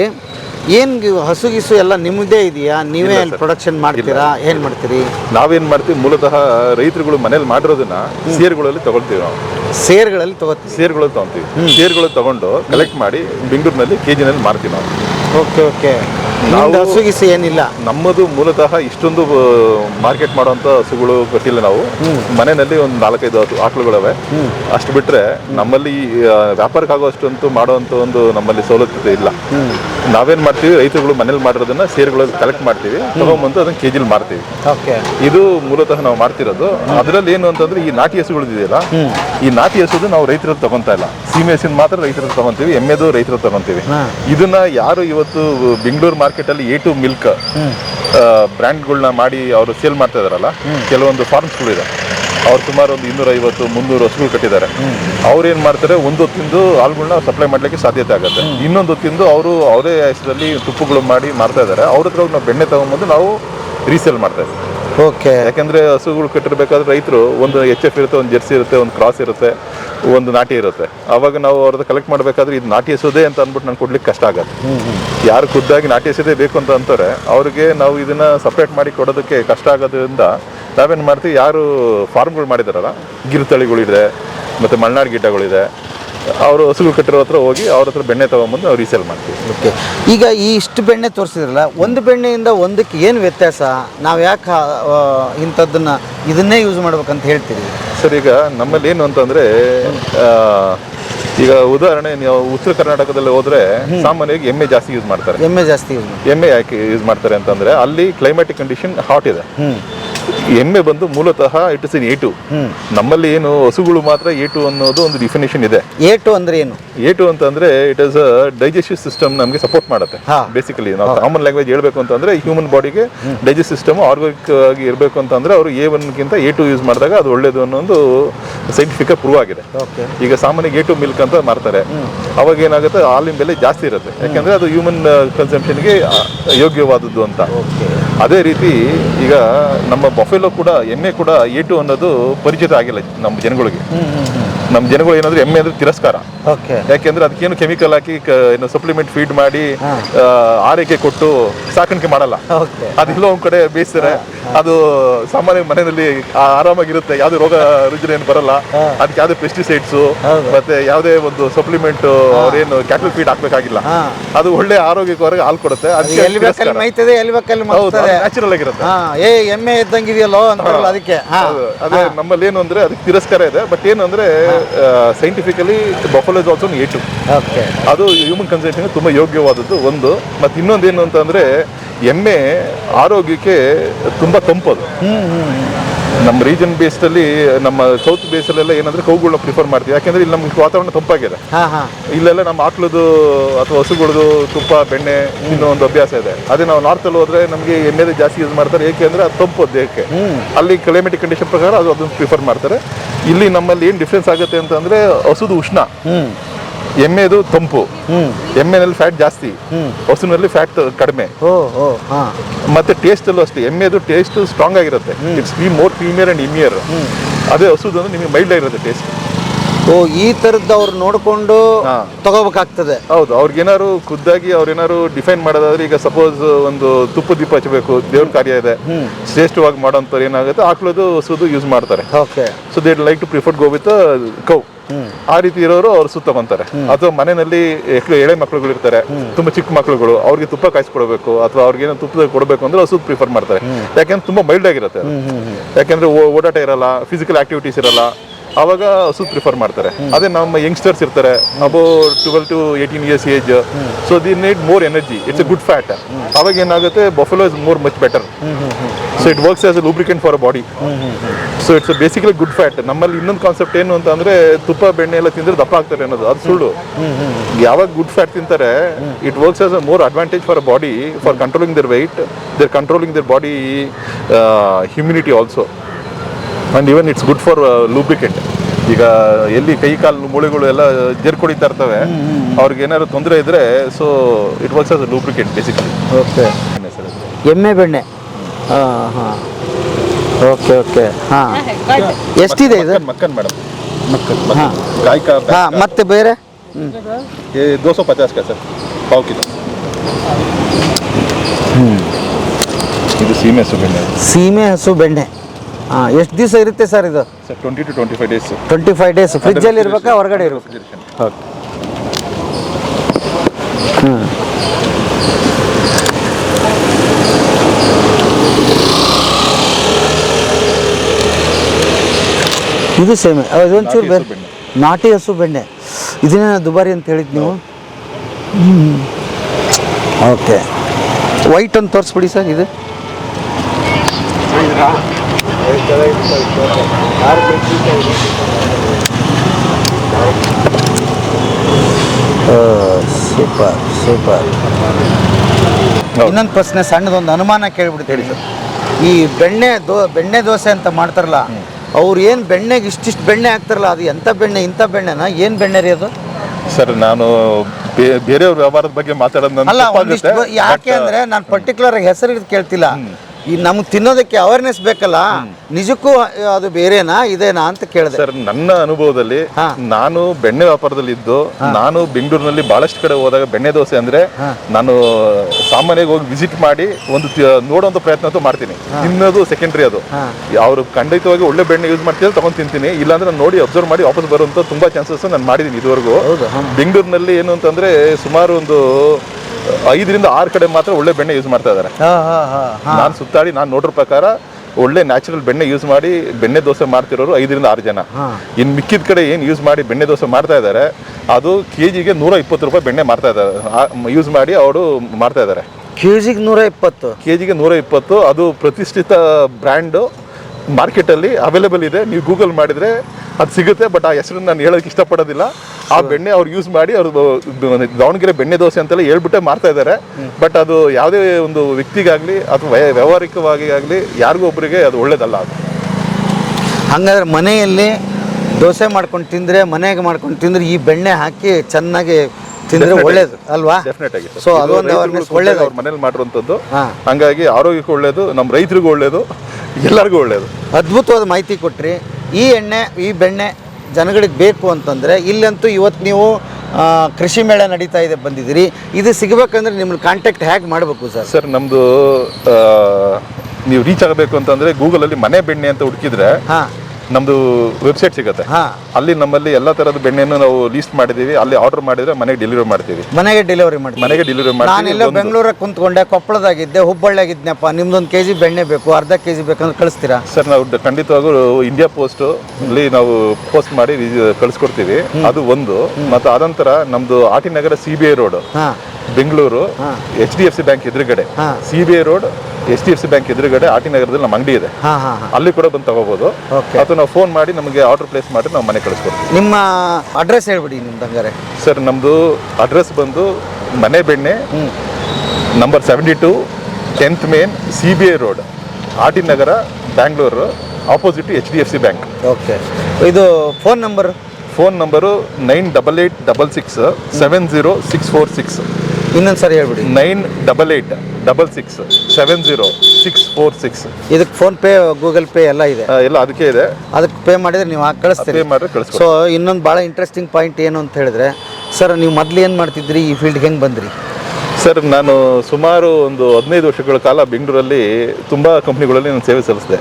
ಏನು ಹಸುಗಿಸು ಎಲ್ಲ ನಿಮ್ಮದೇ ಇದೆಯಾ? ನೀವೇ ಪ್ರೊಡಕ್ಷನ್ ಮಾಡ್ತೀರಾ? ಏನು ಮಾಡ್ತೀರಿ? ನಾವೇನು ಮಾಡ್ತೀವಿ ಮೂಲತಃ ರೈತರುಗಳು ಮನೇಲಿ ಮಾಡಿರೋದನ್ನ ಸೇರುಗಳಲ್ಲಿ ತಗೊಳ್ತೀವಿ ನಾವು. ಸೇರ್ಗಳಲ್ಲಿ ತಗೋತೀವಿ. ಸೇರ್ಗಳು ತಗೊಂತೀವಿ. ಸೇರ್ಗಳು ತಗೊಂಡು ಕಲೆಕ್ಟ್ ಮಾಡಿ ಬೆಂಗಳೂರಿನಲ್ಲಿ ಕೆ ಜಿನಲ್ಲಿ ಮಾರ್ತೀವಿ ನಾವು. Okay okay. ನಾವು ಏನಿಲ್ಲ? ನಮ್ಮದು ಮೂಲತಃ ಇಷ್ಟೊಂದು ಮಾರ್ಕೆಟ್ ಮಾಡುವಂತ ಹಸುಗಳು ಕೊಟ್ಟಿಲ್ಲ ನಾವು. ಮನೆಯಲ್ಲಿ ಒಂದು ನಾಲ್ಕೈದು ಆಕಳುಗಳವೆ. ಅಷ್ಟು ಬಿಟ್ರೆ ನಮ್ಮಲ್ಲಿ ವ್ಯಾಪಾರಕ್ಕಾಗೋ ವ್ಯಾಪಾರಕ್ಕೆ ಆಗೋಷ್ಟಂತೂ ಮಾಡುವಂತ ಒಂದು ನಮ್ಮಲ್ಲಿ ಸೌಲಭ್ಯತೆ ಇಲ್ಲ. ನಾವೇನ್ ಮಾಡ್ತೀವಿ? ರೈತರುಗಳು ಮನೇಲಿ ಮಾಡಿರೋದನ್ನ ಸೇರುಗಳಲ್ಲಿ ಕಲೆಕ್ಟ್ ಮಾಡ್ತೀವಿ. ತಗೊಂಬಂದು ಅದನ್ನ ಕೆಜಿಲಿ ಮಾರ್ತೀವಿ. ಓಕೆ. ಇದು ಮೂಲತಃ ನಾವು ಮಾಡ್ತಿರೋದು. ಅದರಲ್ಲಿ ಏನು ಅಂತಂದ್ರೆ ಈ ನಾಟಿ ಹಸುಗಳಿದೆಯಲ್ಲ ಈ ನಾಟಿ ಹಸುದು ನಾವು ರೈತರು ತಗೊಂತಾ ಇಲ್ಲ. ಸೀಮೆ ಹಸಿನ ಮಾತ್ರ ರೈತರು ತಗೊಂತೀವಿ ಎಮ್ಮೆದು ರೈತರು ತಗೊಂತೀವಿ. ಇದನ್ನ ಯಾರು ಇವತ್ತು ಬೆಂಗಳೂರು ಮಾರ್ಕೆಟ್ ಅಲ್ಲಿ ಎ ಟು ಮಿಲ್ಕ್ ಬ್ರ್ಯಾಂಡ್ಗಳನ್ನ ಮಾಡಿ ಅವರು ಸೇಲ್ ಮಾಡ್ತಾ ಇದಾರಲ್ಲ ಕೆಲವೊಂದು ಫಾರ್ಮ್ಸ್ಗಳಿದೆ ಅವ್ರು ಸುಮಾರು ಒಂದು ಇನ್ನೂರ ಐವತ್ತು ಮುನ್ನೂರು ಹಸುಗಳು ಕಟ್ಟಿದ್ದಾರೆ. ಅವ್ರು ಏನು ಮಾಡ್ತಾರೆ ಒಂದು ಹೊತ್ತಿಂದು ಹಾಲುಗಳನ್ನ ಸಪ್ಲೈ ಮಾಡ್ಲಿಕ್ಕೆ ಸಾಧ್ಯತೆ ಆಗುತ್ತೆ. ಇನ್ನೊಂದು ಹೊತ್ತಿಂದು ಅವರು ಅವರೇ ಹೆಸರಲ್ಲಿ ತುಪ್ಪುಗಳು ಮಾಡಿ ಮಾರ್ತಾ ಇದ್ದಾರೆ ಅವ್ರ ಹತ್ರ ನಾವು ಬೆಣ್ಣೆ ತಗೊಂಬಂದು ನಾವು ರೀಸೇಲ್ ಮಾಡ್ತಾ ಇದ್ದೀವಿ ಓಕೆ ಯಾಕಂದ್ರೆ ಹಸುಗಳು ಕಟ್ಟಿರ್ಬೇಕಾದ್ರೆ ರೈತರು ಒಂದು ಎಚ್ ಎಫ್ ಇರುತ್ತೆ ಒಂದು ಜೆರ್ಸಿ ಇರುತ್ತೆ ಒಂದು ಕ್ರಾಸ್ ಇರುತ್ತೆ ಒಂದು ನಾಟಿ ಇರುತ್ತೆ. ಅವಾಗ ನಾವು ಅವ್ರದ್ದು ಕಲೆಕ್ಟ್ ಮಾಡಬೇಕಾದ್ರೆ ಇದು ನಾಟಿ ಹಸುದೇ ಅಂತ ಅಂದ್ಬಿಟ್ಟು ನಾನು ಕೊಡ್ಲಿಕ್ಕೆ ಕಷ್ಟ ಆಗುತ್ತೆ. ಯಾರು ಖುದ್ದಾಗಿ ನಾಟಿ ಹಸುದೇ ಬೇಕು ಅಂತ ಅಂತಾರೆ ಅವ್ರಿಗೆ ನಾವು ಇದನ್ನ ಸಪ್ರೇಟ್ ಮಾಡಿ ಕೊಡೋದಕ್ಕೆ ಕಷ್ಟ ಆಗೋದ್ರಿಂದ ನಾವೇನು ಮಾಡ್ತೀವಿ ಯಾರು ಫಾರ್ಮ್ಗಳು ಮಾಡಿದಾರಲ್ಲ ಗಿರುತಳಿಗಳಿದೆ ಮತ್ತು ಮಲ್ನಾಡು ಗಿಡ್ಡಗಳಿದೆ ಅವರು ಹಸುಗಳು ಕಟ್ಟಿರೋ ಹತ್ರ ಹೋಗಿ ಅವ್ರ ಹತ್ರ ಬೆಣ್ಣೆ ತೊಗೊಂಬಂದು ಅವ್ರು ರೀಸೇಲ್ ಮಾಡ್ತೀವಿ. ಓಕೆ ಈಗ ಈ ಇಷ್ಟು ಬೆಣ್ಣೆ ತೋರಿಸಿದ್ರಲ್ಲ ಒಂದು ಬೆಣ್ಣೆಯಿಂದ ಒಂದಕ್ಕೆ ಏನು ವ್ಯತ್ಯಾಸ? ನಾವು ಯಾಕೆ ಇಂಥದ್ದನ್ನ ಇದನ್ನೇ ಯೂಸ್ ಮಾಡ್ಬೇಕಂತ ಹೇಳ್ತೀವಿ ಸರ್ ಈಗ ನಮ್ಮಲ್ಲಿ ಏನು ಅಂತಂದ್ರೆ ಈಗ ಉದಾಹರಣೆ ನೀವು ಉತ್ತರ ಕರ್ನಾಟಕದಲ್ಲಿ ಹೋದ್ರೆ ಸಾಮಾನ್ಯವಾಗಿ ಎಮ್ಮೆ ಜಾಸ್ತಿ ಯೂಸ್ ಮಾಡ್ತಾರೆ. ಎಮ್ಮೆ ಜಾಸ್ತಿ ಎಮ್ಮೆ ಯಾಕೆ ಯೂಸ್ ಮಾಡ್ತಾರೆ ಅಂತಂದ್ರೆ ಅಲ್ಲಿ ಕ್ಲೈಮೇಟಿಕ್ ಕಂಡೀಷನ್ ಹಾಟ್ ಇದೆ. ಎಮ್ಮೆ ಬಂದು ಮೂಲತಃ it is in A two ನಮ್ಮಲ್ಲಿ ಏನು ಹಸುಗಳು ಮಾತ್ರ ಎ ಟು ಅನ್ನೋದು ಒಂದು ಡಿಫಿನೇಷನ್ ಇದೆ. ಏಟು ಅಂದ್ರೆ ಏನು? ಎ ಟು ಅಂತಂದ್ರೆ ಇಟ್ ಇಸ್ ಡೈಜೆಸ್ಟಿವ್ ಸಿಸ್ಟಮ್ ನಮಗೆ ಸಪೋರ್ಟ್ ಮಾಡುತ್ತೆ. ಬೇಸಿಕಲಿ ನಾವು ಕಾಮನ್ ಲ್ಯಾಂಗ್ವೇಜ್ ಹೇಳ್ಬೇಕು ಅಂತಂದ್ರೆ ಹ್ಯೂಮನ್ ಬಾಡಿಗೆ ಡೈಜೆಸ್ಟ್ ಸಿಸ್ಟಮ್ ಆರ್ಗಾನಿಕ್ ಆಗಿ ಇರಬೇಕು ಅಂತಂದ್ರೆ ಅವರು ಎ ಒನ್ಗಿಂತ ಎ ಟು ಯೂಸ್ ಮಾಡಿದಾಗ ಅದು ಒಳ್ಳೇದು ಅನ್ನೋ ಒಂದು ಸೈಂಟಿಫಿಕ್ ಪ್ರೂವ್ ಆಗಿದೆ. ಈಗ ಸಾಮಾನ್ಯ ಎ ಟು ಮಿಲ್ಕ್ ಅಂತ ಮಾರ್ತಾರೆ ಅವಾಗ ಏನಾಗುತ್ತೆ? ಹಾಲಿನ ಬೆಲೆ ಜಾಸ್ತಿ ಇರುತ್ತೆ. ಯಾಕಂದ್ರೆ ಅದು ಹ್ಯೂಮನ್ ಕನ್ಸಂಪ್ಷನ್ಗೆ ಯೋಗ್ಯವಾದದ್ದು ಅಂತ. ಅದೇ ರೀತಿ ಈಗ ನಮ್ಮ ಬಫೆಲೋ ಕೂಡ ಎಮ್ಮೆ ಕೂಡ ಏಟು ಅನ್ನೋದು ಪರಿಚಿತ ಆಗಿಲ್ಲ ನಮ್ಮ ಜನಗಳಿಗೆ. ನಮ್ಮ ಜನಗಳು ಏನಂದ್ರೆ ಎಮ್ಮೆ ಅಂದ್ರೆ ತಿರಸ್ಕಾರ. ಯಾಕೆಂದ್ರೆ ಅದಕ್ಕೇನು ಕೆಮಿಕಲ್ ಹಾಕಿ ಏನು ಸಪ್ಲಿಮೆಂಟ್ ಫೀಡ್ ಮಾಡಿ ಆ, ಆರೈಕೆ ಕೊಟ್ಟು ಸಾಕಾಣಿಕೆ ಮಾಡಲ್ಲ. ಅದೆಲ್ಲ ಒಂದ್ ಕಡೆ ಬೇಯಿಸ್ತಾರೆ ಅದು ಸಾಮಾನ್ಯ ಮನೆಯಲ್ಲಿ ಆರಾಮಾಗಿರುತ್ತೆ. ಯಾವ್ದು ರೋಗ ರುಜಿನ ಏನು ಬರಲ್ಲ ಅದಕ್ಕೆ ಯಾವ್ದೇ ಪೆಸ್ಟಿಸೈಡ್ಸ್ ಮತ್ತೆ ಯಾವುದೇ ಒಂದು ಸಪ್ಲಿಮೆಂಟ್ ಅವ್ರೇನು ಕ್ಯಾಟಲ್ ಫೀಡ್ ಹಾಕ್ಬೇಕಾಗಿಲ್ಲ. ಅದು ಒಳ್ಳೆ ಆರೋಗ್ಯಕರವಾಗಿ ಹಾಲು ಕೊಡುತ್ತೆ. ಅದಕ್ಕೆ ಎಲ್ಲಿ ಬೇಕಲ್ಲಿ ಮೈತದೆ ಎಲ್ಲಿ ಬೇಕಲ್ಲಿ ಮಗ್ತದೆ ನ್ಯಾಚುರಲ್ ಆಗಿರುತ್ತೆ. ಏ ಎಮ್ಮೆ ಇದ್ದಂಗಿದೆಯಲ್ಲೋ ಅಂತಾರಲ್ಲ ಅದಕ್ಕೆ. ಅದೇ ನಮ್ಮಲ್ಲಿ ಏನು ಅಂದ್ರೆ ಅದಕ್ಕೆ ತಿರಸ್ಕಾರ ಇದೆ. ಬಟ್ ಏನು ಅಂದ್ರೆ scientifically buffalo is also A two okay ಅದು ಹ್ಯೂಮನ್ ಕನ್ಸಂಪ್ಷನ್ ತುಂಬ ಯೋಗ್ಯವಾದದ್ದು ಒಂದು. ಮತ್ತು ಇನ್ನೊಂದು ಏನು ಅಂತಂದ್ರೆ ಎಮ್ಮೆ ಆರೋಗ್ಯಕ್ಕೆ ತುಂಬ ತಂಪದು. ನಮ್ಮ ರೀಜನ್ ಬೇಸ್ಡ್ ಅಲ್ಲಿ ನಮ್ಮ ಸೌತ್ ಬೇಸಲ್ಲೆಲ್ಲ ಏನಂದ್ರೆ ಕೌಗಳನ್ನ ಪ್ರಿಫರ್ ಮಾಡ್ತೀವಿ. ಯಾಕೆಂದ್ರೆ ಇಲ್ಲಿ ನಮ್ಗೆ ವಾತಾವರಣ ತಂಪಾಗಿದೆ. ಇಲ್ಲೆಲ್ಲ ನಮ್ಮ ಆಕಳದು ಅಥವಾ ಹಸುಗಳದು ತುಪ್ಪ ಬೆಣ್ಣೆ ಇನ್ನೂ ಒಂದು ಅಭ್ಯಾಸ ಇದೆ. ಅದೇ ನಾವು ನಾರ್ತ್ ಅಲ್ಲಿ ಹೋದ್ರೆ ನಮಗೆ ಎಣ್ಣೆದು ಜಾಸ್ತಿ ಯೂಸ್ ಮಾಡ್ತಾರೆ. ಏಕೆ ಅಂದ್ರೆ ಅದು ತಂಪು ದೇಹಕ್ಕೆ. ಅಲ್ಲಿ ಕ್ಲೈಮೇಟಿಕ್ ಕಂಡೀಷನ್ ಪ್ರಕಾರ ಅದು ಅದನ್ನು ಪ್ರಿಫರ್ ಮಾಡ್ತಾರೆ. ಇಲ್ಲಿ ನಮ್ಮಲ್ಲಿ ಏನು ಡಿಫ್ರೆನ್ಸ್ ಆಗುತ್ತೆ ಅಂತಂದ್ರೆ ಹಸುದು ಉಷ್ಣ. ಎಮ್ಮೆದು ತಂಪು. ಎಮ್ಮೆನಲ್ಲಿ ಫ್ಯಾಟ್ ಜಾಸ್ತಿ. ಹಸುನಲ್ಲಿ ಫ್ಯಾಟ್ ಕಡಿಮೆ. ಮತ್ತೆ ಟೇಸ್ಟ್ ಅಲ್ಲೂ ಅಷ್ಟೇ. ಎಮ್ಮೆದು ಟೇಸ್ಟ್ ಸ್ಟ್ರಾಂಗ್ ಆಗಿರುತ್ತೆ. It's be more premier and ಇಮಿಯರ್ ಅದೇ ಹಸುದು ಅಂದ್ರೆ ನಿಮಗೆ ಮೈಲ್ಡ್ ಆಗಿರುತ್ತೆ ಟೇಸ್ಟ್ ಓ ಈ ತರದ್ದು ಅವ್ರು ನೋಡ್ಕೊಂಡು. ತಗೋಬೇಕಾಗ್ತದೆ. ಹೌದು ಅವ್ರಿಗೇನಾದ್ರು ಖುದ್ದಾಗಿ ಅವ್ರೇನಾದ್ರು ಡಿಫೈನ್ ಮಾಡೋದಾದ್ರೆ ಈಗ ಸಪೋಸ್ ಒಂದು ತುಪ್ಪ ದೀಪ ಹಚ್ಚಬೇಕು ದೇವ್ರ ಕಾರ್ಯ ಇದೆ. ಶ್ರೇಷ್ಠವಾಗಿ ಮಾಡೋಂಥವ್ರು ಏನಾಗುತ್ತೆ ಆಕಳದು ಹಸುದು ಯೂಸ್ ಮಾಡ್ತಾರೆ. Okay so they like to prefer go with cow ಆ ರೀತಿ ಇರೋರು ಅವ್ರು ಸುತ್ತ ಬಂತಾರೆ. ಅಥವಾ ಮನೆಯಲ್ಲಿ ಎಳೆ ಮಕ್ಳುಗಳು ಇರ್ತಾರೆ ತುಂಬಾ ಚಿಕ್ಕ ಮಕ್ಳುಗಳು ಅವ್ರಿಗೆ ತುಪ್ಪ ಕಾಯಿಸ್ಕೊಡ್ಬೇಕು ಅಥವಾ ಅವ್ರಿಗೆ ಏನೋ ತುಪ್ಪ ಕೊಡಬೇಕು ಅಂದ್ರೆ ಸುತ್ತ ಪ್ರಿಫರ್ ಮಾಡ್ತಾರೆ. ಯಾಕೆಂದ್ರೆ ತುಂಬಾ ಮೈಲ್ಡ್ ಆಗಿರುತ್ತೆ. ಯಾಕೆಂದ್ರೆ ಓಡಾಟ ಇರಲ್ಲ ಫಿಸಿಕಲ್ ಆಕ್ಟಿವಿಟೀಸ್ ಇರಲ್ಲ. ಅವಾಗ ಹಸು ಪ್ರಿಫರ್ ಮಾಡ್ತಾರೆ. ಅದೇ ನಮ್ಮ ಯಂಗ್ಸ್ಟರ್ಸ್ ಇರ್ತಾರೆ above twelve to eighteen years age so the need more energy it's a good fat ಅವಾಗ ಏನಾಗುತ್ತೆ buffalo is more much better so it works as a lubricant for a body so it's basically good fat ನಮ್ಮಲ್ಲಿ ಇನ್ನೊಂದು concept ಏನು ಅಂತ ಅಂದ್ರೆ, ತುಪ್ಪ, ಬೆಣ್ಣೆ ಎಲ್ಲ ತಿಂದ್ರೆ ದಪ್ಪ ಆಗ್ತಾರೆ ಅನ್ನೋದು. ಅದು ಸುಳ್ಳು. ಯಾವಾಗ ಗುಡ್ ಫ್ಯಾಟ್ ತಿಂತಾರೆ it works as a more advantage for a body for controlling their weight their controlling their body humanity also and even it's good for lubricant ಈಗ ಎಲ್ಲಿ ಕೈ ಕಾಲು ಮೂಳೆಗಳು ಎಲ್ಲ ಜರ್ಕೊಡಿತಾ ಇರ್ತವೆ ಅವ್ರಿಗೆ ಏನಾದ್ರು ತೊಂದರೆ ಇದ್ರೆ so it works as a lubricant basically okay ಎಮ್ಮೆ ಬೆಣ್ಣೆ ಹಾಂ ಹಾಂ ಓಕೆ ಓಕೆ ಹಾಂ ಎಷ್ಟಿದೆ ಇದು ಮಕ್ಕನ್ ಮೇಡಮ್ ಹಾಂ ಕಾಯ್ಕ ಹಾಂ ಮತ್ತೆ ಬೇರೆ ಹ್ಞೂ ये दो सौ पचास का सर पाव किलो ಇದು ಸೀಮೆ ಹಸು ಬೆಣ್ಣೆ ಸೀಮೆ ಹಸು ಬೆಣ್ಣೆ ಹಾಂ ಎಷ್ಟು ದಿವಸ ಇರುತ್ತೆ ಸರ್ ಇದು? Sir twenty two twenty five days twenty five days ಫ್ರಿಜ್ಜಲ್ಲಿ ಇರ್ಬೇಕಾ ಹೊರಗಡೆ ಇರ್ಬೇಕು? ಓಕೆ ಹ್ಞೂ ಇದು ಸೇಮ್ ಇದೊಂಚೂರು ಬೇರೆ ಬೆಣ್ಣೆ. ನಾಟಿ ಹಸು ಬೆಣ್ಣೆ. ಇದನ್ನೇ ದುಬಾರಿ ಅಂತ ಹೇಳಿದ್ದು ನೀವು? ಓಕೆ. ವೈಟ್ ಒಂದು ತೋರಿಸ್ಬಿಡಿ ಸರ್ ಇದು. ಸೂಪರ್. ಸೂಪರ್ ಇನ್ನೊಂದು ಪ್ರಶ್ನೆ ಸಣ್ಣದೊಂದು ಅನುಮಾನ ಸರ್. ಈ ಬೆಣ್ಣೆ ದೋ ಬೆಣ್ಣೆ ದೋಸೆ ಅಂತ ಮಾಡ್ತಾರಲ್ಲ ಅವ್ರು ಏನು ಬೆಣ್ಣೆಗೆ ಇಷ್ಟಿಷ್ಟು ಬೆಣ್ಣೆ ಹಾಕ್ತಾರಲ್ಲ ಅದು ಎಂಥ ಬೆಣ್ಣೆ ಇಂಥ ಬೆಣ್ಣೆನಾ? ಏನು ಬೆಣ್ಣೆ ರೀ ಅದು? ಸರ್ ನಾನು ಬೇರೆಯವ್ರ ವ್ಯವಹಾರದ ಬಗ್ಗೆ ಮಾತಾಡೋದು ನನ್ಗೆ ಅಲ್ಲ ಒಂದಿಷ್ಟು ಯಾಕೆ ಅಂದರೆ ನಾನು ಪರ್ಟಿಕ್ಯುಲರ್ ಹೆಸರು ಕೇಳ್ತಿಲ್ಲ. ಈ ನಮ್ಗೆ ತಿನ್ನೋದಕ್ಕೆ ಅವೇರ್ನೆಸ್ ಬೇಕಲ್ಲ ನಿಜಕ್ಕೂ ಅದು ಬೇರೆನಾ ಇದೇನಾ ಅಂತ ಕೇಳಿದೆ. ಸರ್ ನನ್ನ ಅನುಭವದಲ್ಲಿ ನಾನು ಬೆಣ್ಣೆ ವ್ಯಾಪಾರದಲ್ಲಿ ಇದ್ದು ನಾನು ಬೆಂಗಳೂರಿನಲ್ಲಿ ಬಹಳಷ್ಟು ಕಡೆ ಹೋದಾಗ ಬೆಣ್ಣೆ ದೋಸೆ ಅಂದ್ರೆ ನಾನು ಸಾಮಾನ್ಯವಾಗಿ ಹೋಗಿ ವಿಸಿಟ್ ಮಾಡಿ ಒಂದು ನೋಡುವಂತ ಪ್ರಯತ್ನ ಅಂತ ಮಾಡ್ತೀನಿ. ತಿನ್ನೋದು ಸೆಕೆಂಡ್ರಿ ಅದು. ಅವರು ಖಂಡಿತವಾಗಿ ಒಳ್ಳೆ ಬೆಣ್ಣೆ ಯೂಸ್ ಮಾಡ್ತಿದ್ರೆ ತಗೊಂಡ್ ತಿಂತೀನಿ. ಇಲ್ಲಾಂದ್ರೆ ನಾನು ನೋಡಿ ಅಬ್ಸರ್ವ್ ಮಾಡಿ ವಾಪಸ್ ಬರುವಂತ ತುಂಬಾ ಚಾನ್ಸಸ್ ನಾನು ಮಾಡಿದ್ದೀನಿ ಇದುವರೆಗೂ. ಬೆಂಗಳೂರಿನಲ್ಲಿ ಏನು ಅಂತಂದ್ರೆ ಸುಮಾರು ಒಂದು ಐದರಿಂದ ಆರು ಕಡೆ ಮಾತ್ರ ಒಳ್ಳೆ ಬೆಣ್ಣೆ ಯೂಸ್ ಮಾಡ್ತಾ ಇದ್ದಾರೆ. ನಾನು ಸುತ್ತಾಡಿ ನಾನು ನೋಡ್ರ ಪ್ರಕಾರ ಒಳ್ಳೆ ನ್ಯಾಚುರಲ್ ಬೆಣ್ಣೆ ಯೂಸ್ ಮಾಡಿ ಬೆಣ್ಣೆ ದೋಸೆ ಮಾಡ್ತಿರೋರು ಐದರಿಂದ ಆರು ಜನ. ಇನ್ನು ಮಿಕ್ಕಿದ ಕಡೆ ಏನು ಯೂಸ್ ಮಾಡಿ ಬೆಣ್ಣೆ ದೋಸೆ ಮಾಡ್ತಾ ಇದ್ದಾರೆ ಅದು ಕೆ ಜಿಗೆ ನೂರ ಇಪ್ಪತ್ತು ರೂಪಾಯಿ ಬೆಣ್ಣೆ ಮಾಡ್ತಾ ಇದ್ದಾರೆ. ಯೂಸ್ ಮಾಡಿ ಅವರು ಮಾಡ್ತಾ ಇದ್ದಾರೆ. ಕೆ ಜಿಗೆ ನೂರ ಇಪ್ಪತ್ತು? ಕೆ ಜಿಗೆ ನೂರ ಇಪ್ಪತ್ತು ಅದು ಪ್ರತಿಷ್ಠಿತ ಬ್ರ್ಯಾಂಡು ಮಾರ್ಕೆಟಲ್ಲಿ ಅವೈಲೇಬಲ್ ಇದೆ. ನೀವು ಗೂಗಲ್ ಮಾಡಿದರೆ ಅದು ಸಿಗುತ್ತೆ ಬಟ್ ಆ ಹೆಸರನ್ನು ನಾನು ಹೇಳೋಕ್ಕೆ ಇಷ್ಟಪಡೋದಿಲ್ಲ. ಆ ಬೆಣ್ಣೆ ಅವ್ರು ಯೂಸ್ ಮಾಡಿ ಅವರು ದಾವಣಗೆರೆ ಬೆಣ್ಣೆ ದೋಸೆ ಅಂತೆಲ್ಲ ಹೇಳ್ಬಿಟ್ಟೆ ಮಾರ್ತಾ ಇದ್ದಾರೆ. ಬಟ್ ಅದು ಯಾವುದೇ ಒಂದು ವ್ಯಕ್ತಿಗಾಗಲಿ ಅಥವಾ ವ್ಯ- ವ್ಯಾವಹಾರಿಕವಾಗಿ ಆಗಲಿ ಯಾರಿಗೂ ಒಬ್ಬರಿಗೆ ಅದು ಒಳ್ಳೇದಲ್ಲ ಅದು. ಹಾಗಾದ್ರೆ ಮನೆಯಲ್ಲಿ ದೋಸೆ ಮಾಡ್ಕೊಂಡು ತಿಂದರೆ ಮನೆಗೆ ಮಾಡ್ಕೊಂಡು ತಿಂದರೆ ಈ ಬೆಣ್ಣೆ ಹಾಕಿ ಚೆನ್ನಾಗಿ ತಿಂದರೆ. ಒಳ್ಳೇದು ಅಲ್ವಾ? ಡೆಫಿನೆಟ್ ಆಗಿ ಸೊ ಅದೊಂದು ಒಳ್ಳೇದು ಅವ್ರ ಮನೇಲಿ ಮಾಡಿರುವಂಥದ್ದು. ಹಾಂ. ಹಂಗಾಗಿ ಆರೋಗ್ಯಕ್ಕೂ ಒಳ್ಳೇದು ನಮ್ಮ ರೈತರಿಗೂ ಒಳ್ಳೇದು ಎಲ್ಲರಿಗೂ ಒಳ್ಳೇದು. ಅದ್ಭುತವಾದ ಮಾಹಿತಿ ಕೊಟ್ರಿ. ಈ ಎಣ್ಣೆ ಈ ಬೆಣ್ಣೆ ಜನಗಳಿಗೆ ಬೇಕು ಅಂತಂದರೆ ಇಲ್ಲಂತೂ ಇವತ್ತು ನೀವು ಆ, ಕೃಷಿ ಮೇಳ ನಡೀತಾ ಇದೆ ಬಂದಿದ್ದೀರಿ. ಇದು ಸಿಗಬೇಕಂದ್ರೆ ನಿಮ್ಮನ್ನ ಕಾಂಟ್ಯಾಕ್ಟ್ ಹೇಗೆ ಮಾಡಬೇಕು ಸರ್? ಸರ್ ನಮ್ಮದು ನೀವು ರೀಚ್ ಆಗಬೇಕು ಅಂತಂದ್ರೆ ಗೂಗಲಲ್ಲಿ ಮನೆ ಬೆಣ್ಣೆ ಅಂತ ಹುಡುಕಿದ್ರೆ ಹಾಂ. ನಮ್ಮದು ವೆಬ್ಸೈಟ್ ಸಿಗುತ್ತೆ. ಹಾಂ. ಅಲ್ಲಿ ನಮ್ಮಲ್ಲಿ ಎಲ್ಲ ತರದ ಬೆಣ್ಣೆಯನ್ನು ನಾವು ಲೀಸ್ಟ್ ಮಾಡಿದ್ದೀವಿ. ಅಲ್ಲಿ ಆರ್ಡರ್ ಮಾಡಿದ್ರೆ ಮನೆಗೆ ಡೆಲಿವರಿ ಮಾಡ್ತೀವಿ. ಮನೆಗೆ ಡೆಲಿವರಿ ಮಾಡಿ ಮನೆಗೆ ಡೆಲಿವರಿ ನಾನೆಲ್ಲೋ ಮಾಡ್ತೀವಿ ಬೆಂಗಳೂರಾಗ ಕುಂತ್ಕೊಂಡೆ ಕೊಪ್ಪಳದಾಗಿದ್ದೆ ಹುಬ್ಬಳ್ಳಿಯಾಗಿದ್ನಪ್ಪ ನಿಮ್ದೊಂದು ಕೆ ಜಿ ಬೆಣ್ಣೆ ಬೇಕು ಅರ್ಧ ಕೆ ಜಿ ಬೇಕಂದ್ರೆ ಕಳಿಸ್ತೀರಾ? ಸರ್ ನಾವು ಡ- ಖಂಡಿತವಾಗೂ ಇಂಡಿಯಾ ಪೋಸ್ಟ್ ಅಲ್ಲಿ ನಾವು ಪೋಸ್ಟ್ ಮಾಡಿ ಕಳಿಸ್ಕೊಡ್ತೀವಿ. ಅದು ಒಂದು. ಮತ್ತು ಅದಂತರ ನಮ್ದು RT Nagar C B I road ಹಾಂ. Bengaluru H D F C bank ಎದುರುಗಡೆ. C B I road H D F C bank ಎದುರುಗಡೆ ಆಟಿ ನಗರದಲ್ಲಿ ನಮ್ಮ ಅಂಗಡಿ ಇದೆ. ಅಲ್ಲಿ ಕೂಡ ಬಂದು ತಗೋಬಹುದು ಅಥವಾ ನಾವು ಫೋನ್ ಮಾಡಿ ನಮಗೆ ಆರ್ಡರ್ ಪ್ಲೇಸ್ ಮಾಡಿ ನಾವು ಮನೆ ಕಳಿಸ್ಕೊಡ್ತೀವಿ. ನಿಮ್ಮ ಅಡ್ರೆಸ್ ಹೇಳ್ಬಿಡಿ ನಿಮ್ದು ಹಂಗಾರೆ ಸರ್ ನಮ್ಮದು ಅಡ್ರೆಸ್ ಬಂದು ಮನೆ ಬೆಣ್ಣೆ number seventy two tenth main C B I road RT Nagar Bangalore opposite H D F C bank okay. ಇದು phone number phone number nine double eight double six seven zero six four six ಇನ್ನೊಂದು ಸರಿ ಹೇಳ್ಬಿಡಿ. Nine double eight double six seven zero six four six. ಇದಕ್ಕೆ PhonePe Google Pay ಎಲ್ಲ ಇದೆ. ಎಲ್ಲ ಅದಕ್ಕೆ ಇದೆ. ಅದಕ್ಕೆ ಪೇ ಮಾಡಿದ್ರೆ ನೀವು ಹಾಕಿ ಕಳಿಸ್ತೀರಿ ಪೇ ಮಾಡಿದ್ರೆ ಕಳಿಸ್ಕೊಡ್ತೀವಿ ಸೊ ಇನ್ನೊಂದು ಭಾಳ ಇಂಟ್ರೆಸ್ಟಿಂಗ್ ಪಾಯಿಂಟ್ ಏನು ಅಂತ ಹೇಳಿದ್ರೆ ಸರ್ ನೀವು ಮೊದಲು ಏನು ಮಾಡ್ತಿದ್ರಿ? ಈ ಫೀಲ್ಡ್ ಹೆಂಗೆ ಬಂದ್ರಿ? ಸರ್ ನಾನು ಸುಮಾರು ಒಂದು ಹದಿನೈದು ವರ್ಷಗಳ ಕಾಲ ಬೆಂಗಳೂರಲ್ಲಿ ತುಂಬ ಕಂಪ್ನಿಗಳಲ್ಲಿ ನಾನು ಸೇವೆ ಸಲ್ಲಿಸಿದೆ.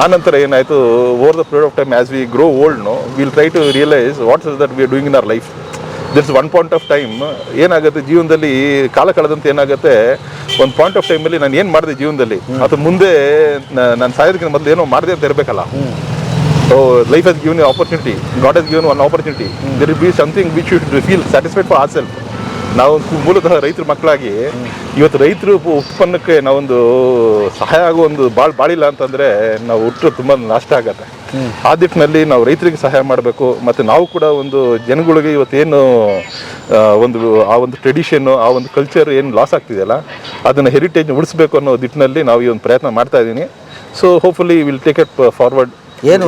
ಆ ನಂತರ ಏನಾಯಿತು over the period of time as we grow old no will try to realise what's is that we are doing in our life that's one point of time ಏನಾಗುತ್ತೆ ಜೀವನದಲ್ಲಿ ಕಾಲ ಕಳೆದಂತೆ ಏನಾಗುತ್ತೆ ಒಂದು ಪಾಯಿಂಟ್ ಆಫ್ ಟೈಮಲ್ಲಿ ನಾನು ಏನು ಮಾಡಿದೆ ಜೀವನದಲ್ಲಿ ಅದು ಮುಂದೆ ನಾನು ಸಾಯೋದಕ್ಕಿಂತ ಮೊದಲು ಏನೋ ಮಾಡಿದೆ ಅಂತ ಇರಬೇಕಲ್ಲ. So life has given opportunity God has given one opportunity there be something which should feel satisfied for our self ನಾವು ಮೂಲತಃ ರೈತರ ಮಕ್ಕಳಾಗಿ ಇವತ್ತು ರೈತರು ಉತ್ಪನ್ನಕ್ಕೆ ನಾವೊಂದು ಸಹಾಯ ಆಗೋ ಒಂದು ಬಾಳ್ ಬಾಳಿಲ್ಲ ಅಂತಂದರೆ ನಾವು ಹುಟ್ಟು ತುಂಬ ನಷ್ಟ ಆಗತ್ತೆ. ಆ ದಿಟ್ಟಿನಲ್ಲಿ ನಾವು ರೈತರಿಗೆ ಸಹಾಯ ಮಾಡಬೇಕು ಮತ್ತು ನಾವು ಕೂಡ ಒಂದು ಜನಗಳಿಗೆ ಇವತ್ತೇನು ಒಂದು ಆ ಒಂದು ಟ್ರೆಡಿಷನ್ನು ಆ ಒಂದು ಕಲ್ಚರ್ ಏನು ಲಾಸ್ ಆಗ್ತಿದೆಯಲ್ಲ ಅದನ್ನು ಹೆರಿಟೇಜ್ ಉಳಿಸ್ಬೇಕು ಅನ್ನೋ ದಿಟ್ಟಿನಲ್ಲಿ ನಾವು ಈ ಒಂದು ಪ್ರಯತ್ನ ಮಾಡ್ತಾ ಇದ್ದೀನಿ. So hopefully will take it forward ಏನು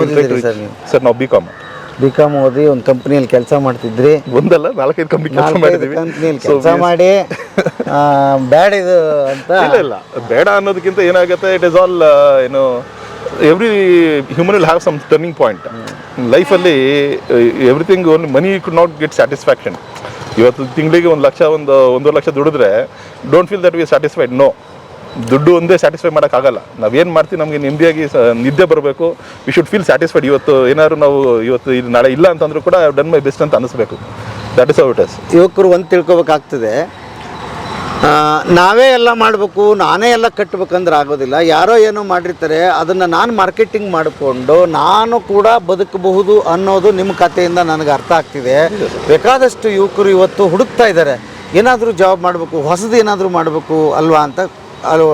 ಸರ್ ನಾವು? ಬಿ ಕಾಮ್ ಬಿ ಕಾಮ್ ಓದಿ ಒಂದು ಕಂಪ್ನಿಯಲ್ಲಿ ಕೆಲಸ ಮಾಡ್ತಿದ್ರಿ. ಒಂದಲ್ಲ ನಾಲ್ಕೈದು ಕಂಪ್ನಿ ಕೆಲಸ ಮಾಡಿದ್ವಿ. ಕಂಪ್ನಿಯಲ್ಲಿ ಕೆಲಸ ಮಾಡಿ ಆ, ಬ್ಯಾಡ್ ಇದು ಅಂತ ಇಲ್ಲ ಇಲ್ಲ. ಬೇಡ ಅನ್ನೋದಕ್ಕಿಂತ ಏನಾಗುತ್ತೆ ಇಟ್ ಇಸ್ ಆಲ್ ಏನು every human will have some turning point ಲೈಫಲ್ಲಿ everything only money could not get satisfaction ಇವತ್ತು ತಿಂಗಳಿಗೆ ಒಂದು ಲಕ್ಷ, ಒಂದು, ಒಂದೂವರೆ lakh ದುಡಿದ್ರೆ don't feel that we satisfied no ದುಡ್ಡು ಒಂದೇ ಸ್ಯಾಟಿಸ್ಫೈ ಮಾಡೋಕ್ಕಾಗಲ್ಲ ನಾವೇನು ಮಾಡ್ತೀವಿ? ನಮಗೆ ನೆಮ್ಮದಿಯಾಗಿ ನಿದ್ದೆ ಬರಬೇಕು. ವಿ ಶುಡ್ ಫೀಲ್ ಸ್ಯಾಟಿಸ್ಫೈಡ್ ಇವತ್ತು ಏನಾದ್ರು ನಾವು ಇವತ್ತು ಇದು ನಾಳೆ ಇಲ್ಲ ಅಂತಂದ್ರೂ ಕೂಡ ಡನ್ ಮೈ ಬೆಸ್ಟ್ ಅಂತ ಅನಿಸ್ಬೇಕು. That is our it is ಯುವಕರು ಒಂದು ತಿಳ್ಕೊಬೇಕಾಗ್ತದೆ. ನಾವೇ ಎಲ್ಲ ಮಾಡಬೇಕು, ನಾನೇ ಎಲ್ಲ ಕಟ್ಟಬೇಕಂದ್ರೆ ಆಗೋದಿಲ್ಲ. ಯಾರೋ ಏನೋ ಮಾಡಿರ್ತಾರೆ, ಅದನ್ನು ನಾನು ಮಾರ್ಕೆಟಿಂಗ್ ಮಾಡಿಕೊಂಡು ನಾನು ಕೂಡ ಬದುಕಬಹುದು ಅನ್ನೋದು ನಿಮ್ಮ ಕಥೆಯಿಂದ ನನಗೆ ಅರ್ಥ ಆಗ್ತಿದೆ. ಬೇಕಾದಷ್ಟು ಯುವಕರು ಇವತ್ತು ಹುಡುಕ್ತಾ ಇದ್ದಾರೆ. ಏನಾದರೂ ಜಾಬ್ ಮಾಡಬೇಕು, ಹೊಸದು ಏನಾದರೂ ಮಾಡಬೇಕು ಅಲ್ವಾ ಅಂತ ಅದು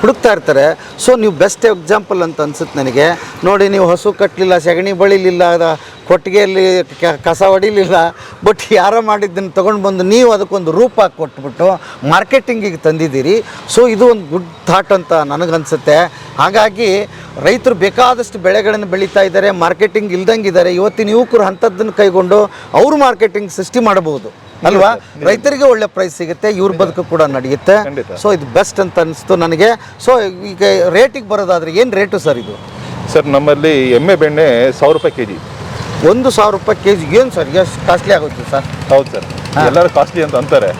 ಹುಡುಕ್ತಾ ಇರ್ತಾರೆ. ಸೊ ನೀವು ಬೆಸ್ಟ್ ಎಕ್ಸಾಂಪಲ್ ಅಂತ ಅನ್ಸುತ್ತೆ ನನಗೆ. ನೋಡಿ, ನೀವು ಹಸು ಕಟ್ಟಲಿಲ್ಲ ಸೆಗಣಿ ಬಳಿಲಿಲ್ಲ, ಕೊಟ್ಟಿಗೆಯಲ್ಲಿ ಕಸ ಹೊಡಿಲಿಲ್ಲ ಬಟ್ ಯಾರೋ ಮಾಡಿದ್ದನ್ನು ತೊಗೊಂಡು ಬಂದು ನೀವು ಅದಕ್ಕೊಂದು ರೂಪ ಕೊಟ್ಬಿಟ್ಟು ಮಾರ್ಕೆಟಿಂಗಿಗೆ ತಂದಿದ್ದೀರಿ. ಸೊ ಇದು ಒಂದು ಗುಡ್ ಥಾಟ್ ಅಂತ ನನಗನ್ಸುತ್ತೆ ಹಾಗಾಗಿ ರೈತರು ಬೇಕಾದಷ್ಟು ಬೆಳೆಗಳನ್ನು ಬೆಳೀತಾ ಇದ್ದಾರೆ, ಮಾರ್ಕೆಟಿಂಗ್ ಇಲ್ದಂಗಿದ್ದಾರೆ ಇವತ್ತಿನ ಯುವಕರು ಅಂಥದ್ದನ್ನು ಕೈಗೊಂಡು ಅವರು ಮಾರ್ಕೆಟಿಂಗ್ ಸೃಷ್ಟಿ ಮಾಡಬಹುದು. ಅಲ್ವಾ? ರೈತರಿಗೆ ಒಳ್ಳೆ ಪ್ರೈಸ್ ಸಿಗುತ್ತೆ ಇವ್ರ ಬದುಕು ಕೂಡ ನಡೆಯುತ್ತೆ. ಸೊ ಇದು ಬೆಸ್ಟ್ ಅಂತ ಅನಿಸ್ತು ನನಗೆ. ಸೊ ಈಗ ರೇಟಿಗೆ ಬರೋದಾದ್ರೆ ಏನು ರೇಟು ಸರ್ ಇದು? ಸರ್ ನಮ್ಮಲ್ಲಿ ಎಮ್ಮೆ ಬೆಣ್ಣೆ ಸಾವಿರ ರೂಪಾಯಿ ಕೆ ಜಿ ಒಂದು ಸಾವಿರ ರೂಪಾಯಿ ಕೆ ಜಿಗೆ ಏನು ಸರ್ ಎಷ್ಟು ಕಾಸ್ಟ್ಲಿ ಆಗುತ್ತೆ ಸರ್? ಹೌದು ಸರ್. ಎಲ್ಲರೂ ಕಾಸ್ಟ್ಲಿ ಅಂತ ಅಂತಾರೆ.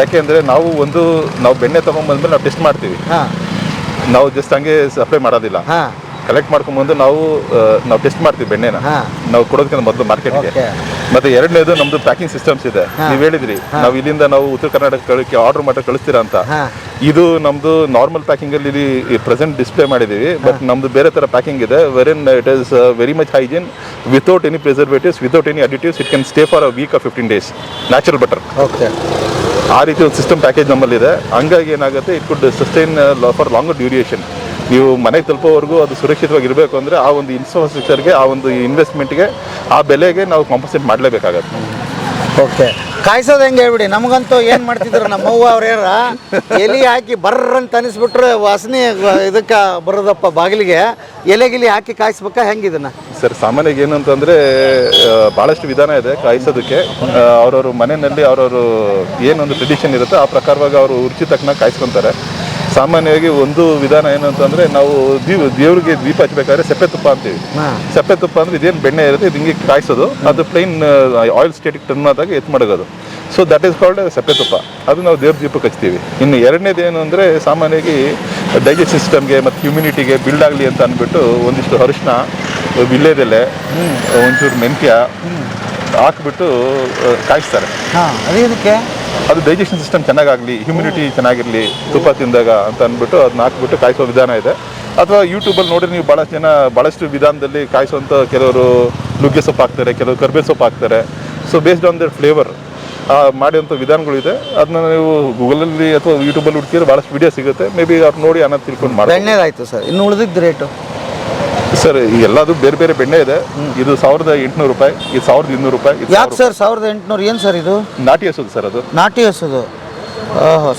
ಯಾಕೆಂದ್ರೆ ನಾವು ಒಂದು ನಾವು ಬೆಣ್ಣೆ ತಗೊಂಡ್ಬಂದ್ಮೇಲೆ ನಾವು ಟೆಸ್ಟ್ ಮಾಡ್ತೀವಿ. ನಾವು ಜಸ್ಟ್ ಹಂಗೆ ಸಪ್ಲೈ ಮಾಡೋದಿಲ್ಲ. ಹಾಂ. ಕಲೆಕ್ಟ್ ಮಾಡ್ಕೊಂಬಂದು ನಾವು ನಾವು ಟೆಸ್ಟ್ ಮಾಡ್ತೀವಿ ಬೆಣ್ಣೆನ. ನಾವು ಕೊಡೋದಕ್ಕಿಂತ ಮೊದಲು ಮಾರ್ಕೆಟ್ಗೆ ಮತ್ತೆ ಎರಡನೇದು ನಮ್ದು ಪ್ಯಾಕಿಂಗ್ ಸಿಸ್ಟಮ್ಸ್ ಇದೆ. ನೀವು ಹೇಳಿದ್ರಿ ನಾವು ಇಲ್ಲಿಂದ ನಾವು ಉತ್ತರ ಕರ್ನಾಟಕಕ್ಕೆ ಆರ್ಡರ್ ಮಾಡಿ ಕಳಿಸ್ತೀರಾ ಅಂತ. ಇದು ನಮ್ದು ನಾರ್ಮಲ್ ಪ್ಯಾಕಿಂಗ್ ಅಲ್ಲಿ ಇಲ್ಲಿ ಪ್ರೆಸೆಂಟ್ ಡಿಸ್ಪ್ಲೇ ಮಾಡಿದೀವಿ ಬಟ್ ನಮ್ದು ಬೇರೆ ತರ ಪ್ಯಾಕಿಂಗ್ ಇದೆ ವೆರಿನ್ it is very much hygiene without any preservatives without any additives it can stay for a week of fifteen days natural butter okay ಆ ರೀತಿ ಒಂದು ಸಿಸ್ಟಮ್ ಪ್ಯಾಕೇಜ್ ನಮ್ಮಲ್ಲಿದೆ. ಹಂಗಾಗಿ ಏನಾಗುತ್ತೆ it could sustain for longer duration ನೀವು ಮನೆಗೆ ತಲುಪೋವರೆಗೂ ಅದು ಸುರಕ್ಷಿತವಾಗಿ ಇರಬೇಕು ಅಂದರೆ ಆ ಒಂದು ಇನ್ಫ್ರಾಸ್ಟ್ರಕ್ಚರ್ಗೆ ಆ ಒಂದು ಇನ್ವೆಸ್ಟ್ಮೆಂಟ್ಗೆ ಆ ಬೆಲೆಗೆ ನಾವು ಕಾಂಪನ್ಸೇಟ್ ಮಾಡಲೇಬೇಕಾಗತ್ತೆ. ಓಕೆ. ಕಾಯಿಸೋದು ಹೆಂಗೆ ಹೇಳ್ಬಿಡಿ? ನಮಗಂತೂ ಏನು ಮಾಡ್ತಿದ್ರು ನಮ್ಮವ್ವ ಅವ್ರ್ಯಾರ ಎಲೆ ಹಾಕಿ ಬರ್ರಂತ ಅನಿಸ್ಬಿಟ್ರೆ ವಾಸನೆ ಇದಕ್ಕೆ ಬರೋದಪ್ಪ ಬಾಗಿಲಿಗೆ. ಎಲೆಗಿಲಿ ಹಾಕಿ ಕಾಯಿಸ್ಬೇಕಾ? ಹೆಂಗಿದನ್ನ ಸರ್ ಸಾಮಾನ್ಯವಾಗಿ ಏನು ಅಂತಂದರೆ ಭಾಳಷ್ಟು ವಿಧಾನ ಇದೆ ಕಾಯಿಸೋದಕ್ಕೆ. ಅವ್ರವ್ರ ಮನೆಯಲ್ಲಿ ಅವ್ರವ್ರು ಏನೊಂದು ಟ್ರೆಡಿಷನ್ ಇರುತ್ತೆ ಆ ಪ್ರಕಾರವಾಗಿ ಅವರು ರುಚಿ ತಕ್ಕನ ಕಾಯಿಸ್ಕೊತಾರೆ. ಸಾಮಾನ್ಯವಾಗಿ ಒಂದು ವಿಧಾನ ಏನು ಅಂತಂದರೆ ನಾವು ದೀವ್ ದೇವ್ರಿಗೆ ದೀಪ ಹಚ್ಬೇಕಾದ್ರೆ ಸೆಪ್ಪೆ ತುಪ್ಪ ಅಂತೀವಿ. ಸೆಪ್ಪೆ ತುಪ್ಪ ಅಂದ್ರೆ ಇದೇನು ಬೆಣ್ಣೆ ಇರುತ್ತೆ ಇದು ಹಿಂಗೆ ಕಾಯಿಸೋದು. ಅದು ಪ್ಲೈನ್ ಆಯಿಲ್ ಸ್ಟೇಟಿಗೆ ಟರ್ನ್ ಆದಾಗ ಎತ್ತು ಮಡಗೋದು. ಸೊ ದಟ್ ಈಸ್ ಕಾಲ್ಡ್ ಸೆಪ್ಪೆ ತುಪ್ಪ. ಅದು ನಾವು ದೇವ್ರ ದೀಪಕ್ಕೆ ಹಚ್ತೀವಿ. ಇನ್ನು ಎರಡನೇದು ಏನು ಅಂದರೆ ಸಾಮಾನ್ಯವಾಗಿ ಡೈಜೆಸ್ಟ್ ಸಿಸ್ಟಮ್ಗೆ ಮತ್ತು ಇಮ್ಯುನಿಟಿಗೆ ಬಿಲ್ಡ್ ಆಗಲಿ ಅಂತ ಅಂದ್ಬಿಟ್ಟು ಒಂದಿಷ್ಟು ಅರಿಶಿನ ವಿಳ್ಯದೆಲೆ ಒಂಚೂರು ಮೆಂತ್ಯ ಹಾಕ್ಬಿಟ್ಟು ಕಾಯಿಸ್ತಾರೆ. ಅದೇನಕ್ಕೆ ಅದು ಡೈಜೆಷನ್ ಸಿಸ್ಟಮ್ ಚೆನ್ನಾಗಾಗಲಿ ಹ್ಯುಮಿನಿಟಿ ಚೆನ್ನಾಗಿರಲಿ ತುಪ್ಪ ತಿಂದಾಗ ಅಂತ ಅಂದ್ಬಿಟ್ಟು ಅದನ್ನ ಹಾಕ್ಬಿಟ್ಟು ಕಾಯಿಸೋ ವಿಧಾನ ಇದೆ. ಅಥವಾ ಯೂಟ್ಯೂಬಲ್ಲಿ ನೋಡಿದ್ರೆ ನೀವು ಭಾಳಷ್ಟು ಜನ ಭಾಳಷ್ಟು ವಿಧಾನದಲ್ಲಿ ಕಾಯಿಸುವಂಥ ಕೆಲವರು ನುಗ್ಗೆ ಸೊಪ್ಪು ಹಾಕ್ತಾರೆ ಕೆಲವರು ಕರ್ಬೇ ಸೊಪ್ಪು ಹಾಕ್ತಾರೆ. So based on their flavour ಮಾಡಿದಂಥ ವಿಧಾನಗಳು ಇದೆ. ಅದನ್ನ ನೀವು ಗೂಗಲಲ್ಲಿ ಅಥವಾ ಯೂಟ್ಯೂಬಲ್ಲಿ ಹುಡುಕಿದ್ರೆ ಭಾಳಷ್ಟು ವಿಡಿಯೋ ಸಿಗುತ್ತೆ. ಮೇ ಬಿ ಅವ್ರು ನೋಡಿ ಅನ್ನೋದು ತಿಳ್ಕೊಂಡು ಮಾಡಿ ಸರ್. ಇನ್ನು ಉಳಿದಿದ್ದು ರೇಟು ಸರ್ ಎಲ್ಲದು ಬೇರೆ ಬೇರೆ ಬೆಣ್ಣೆ ಇದೆ. ಇದು ಸಾವಿರದ ಎಂಟುನೂರು ರೂಪಾಯಿ ಇದು ಸಾವಿರದ ಇನ್ನೂರು ರೂಪಾಯಿ ಯಾಕೆ ಸರ್ ಸಾವಿರದ ಎಂಟುನೂರು? ಏನು ಸರ್ ಇದು? ನಾಟಿ ಹಸುದು ಸರ್ ಅದು. ನಾಟಿ ಹಸುದು.